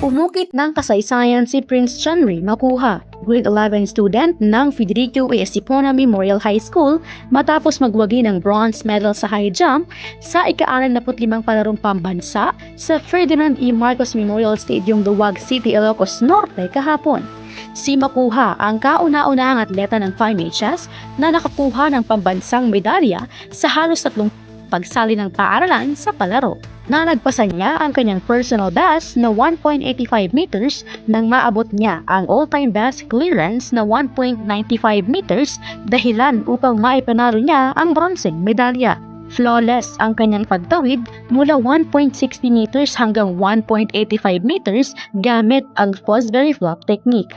Pumukit ng kasaysayan si Prince Chanri Makuha, grade 11 student ng Federico A. Esipona Memorial High School matapos magwagi ng bronze medal sa high jump sa ika-65 palarong pambansa sa Ferdinand E. Marcos Memorial Stadium, Luwag City, Ilocos Norte kahapon. Si Makuha ang kauna-unahang atleta ng 5HS na nakakuha ng pambansang medalya sa halos tatlong pagsali ng paaralan sa palaro. Nalagpasan niya ang kanyang personal best na 1.85 meters nang maabot niya ang all-time best clearance na 1.95 meters dahilan upang maipanalo niya ang bronzeng medalya. Flawless ang kanyang pagtawid mula 1.60 meters hanggang 1.85 meters gamit ang Fosbury Flop technique.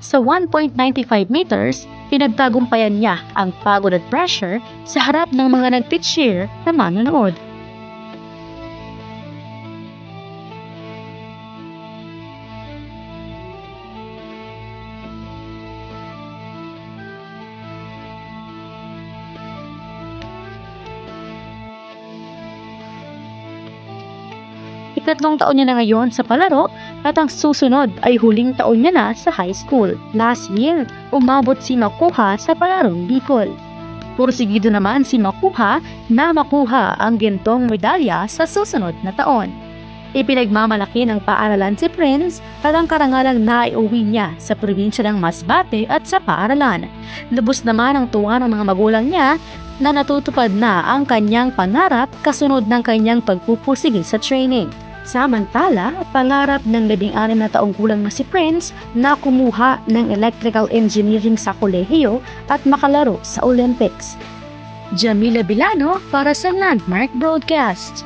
Sa 1.95 meters, pinagtagumpayan niya ang pagod at pressure sa harap ng mga nag-pitch-cheer na manonood. Ikatlong taon niya na ngayon sa palaro at ang susunod ay huling taon niya na sa high school. Last year, umabot si Makuha sa palarong Bicol. Pursigido naman si Makuha na makuha ang gintong medalya sa susunod na taon. Ipinagmamalaki ng paaralan si Prince at ang karangalang naiuwi niya sa probinsya ng Masbate at sa paaralan. Lubos naman ang tuwa ng mga magulang niya na natutupad na ang kanyang pangarap kasunod ng kanyang pagpupursige sa training. Samantala, pangarap ng 16 na taong gulang na si Prince na kumuha ng electrical engineering sa kolehiyo at makalaro sa Olympics. Jamila Bilano para sa Landmark Broadcast.